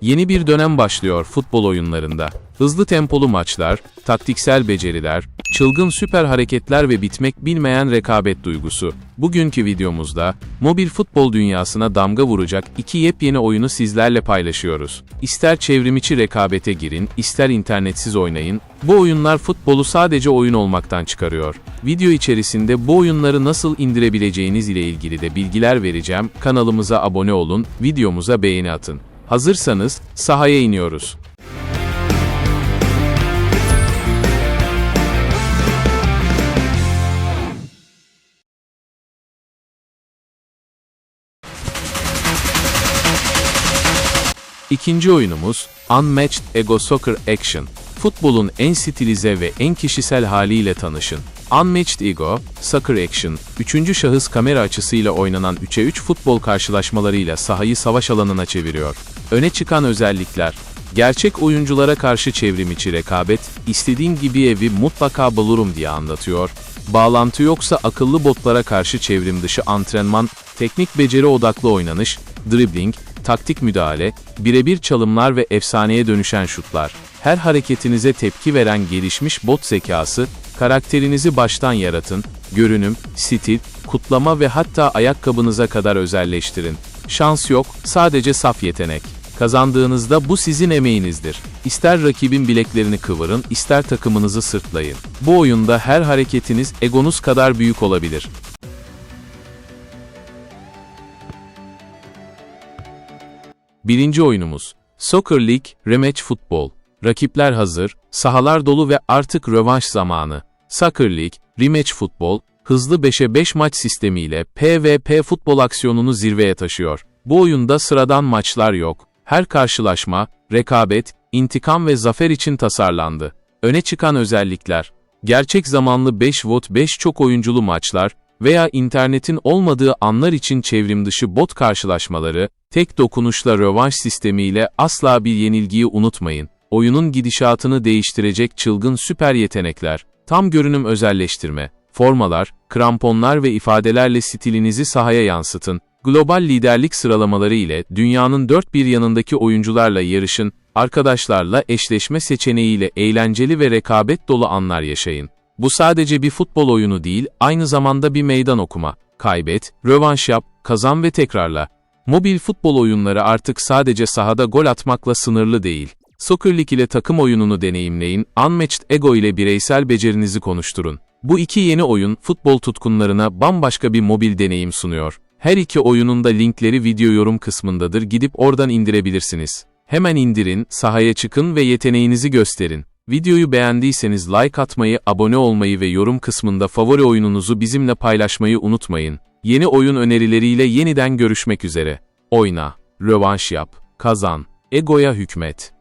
Yeni bir dönem başlıyor futbol oyunlarında. Hızlı tempolu maçlar, taktiksel beceriler, çılgın süper hareketler ve bitmek bilmeyen rekabet duygusu. Bugünkü videomuzda mobil futbol dünyasına damga vuracak iki yepyeni oyunu sizlerle paylaşıyoruz. İster çevrimiçi rekabete girin, ister internetsiz oynayın, bu oyunlar futbolu sadece oyun olmaktan çıkarıyor. Video içerisinde bu oyunları nasıl indirebileceğiniz ile ilgili de bilgiler vereceğim. Kanalımıza abone olun, videomuza beğeni atın. Hazırsanız sahaya iniyoruz. İkinci oyunumuz Unmatched Ego Soccer Action. Futbolun en stilize ve en kişisel haliyle tanışın. Unmatched Ego, Soccer Action, üçüncü şahıs kamera açısıyla oynanan 3'e 3 futbol karşılaşmalarıyla sahayı savaş alanına çeviriyor. Öne çıkan özellikler, gerçek oyunculara karşı çevrimiçi rekabet, istediğim gibi evi mutlaka bulurum diye anlatıyor. Bağlantı yoksa akıllı botlara karşı çevrim dışı antrenman, teknik beceri odaklı oynanış, dribbling, taktik müdahale, birebir çalımlar ve efsaneye dönüşen şutlar. Her hareketinize tepki veren gelişmiş bot zekası, karakterinizi baştan yaratın, görünüm, stil, kutlama ve hatta ayakkabınıza kadar özelleştirin. Şans yok, sadece saf yetenek. Kazandığınızda bu sizin emeğinizdir. İster rakibin bileklerini kıvırın, ister takımınızı sırtlayın. Bu oyunda her hareketiniz egonuz kadar büyük olabilir. Birinci oyunumuz. Soccer League Rematch Futbol. Rakipler hazır, sahalar dolu ve artık rövanş zamanı. Soccer League, Rematch Futbol, hızlı 5'e 5 maç sistemiyle PvP futbol aksiyonunu zirveye taşıyor. Bu oyunda sıradan maçlar yok. Her karşılaşma, rekabet, intikam ve zafer için tasarlandı. Öne çıkan özellikler, gerçek zamanlı 5 vot 5 çok oyunculu maçlar veya internetin olmadığı anlar için çevrim dışı bot karşılaşmaları, tek dokunuşla rövanş sistemiyle asla bir yenilgiyi unutmayın. Oyunun gidişatını değiştirecek çılgın süper yetenekler, tam görünüm özelleştirme, formalar, kramponlar ve ifadelerle stilinizi sahaya yansıtın. Global liderlik sıralamaları ile dünyanın dört bir yanındaki oyuncularla yarışın, arkadaşlarla eşleşme seçeneğiyle eğlenceli ve rekabet dolu anlar yaşayın. Bu sadece bir futbol oyunu değil, aynı zamanda bir meydan okuma. Kaybet, rövanş yap, kazan ve tekrarla. Mobil futbol oyunları artık sadece sahada gol atmakla sınırlı değil. Soccer League ile takım oyununu deneyimleyin, Unmatched Ego ile bireysel becerinizi konuşturun. Bu iki yeni oyun, futbol tutkunlarına bambaşka bir mobil deneyim sunuyor. Her iki oyunun da linkleri video yorum kısmındadır, gidip oradan indirebilirsiniz. Hemen indirin, sahaya çıkın ve yeteneğinizi gösterin. Videoyu beğendiyseniz like atmayı, abone olmayı ve yorum kısmında favori oyununuzu bizimle paylaşmayı unutmayın. Yeni oyun önerileriyle yeniden görüşmek üzere. Oyna, rövanş yap, kazan, egoya hükmet.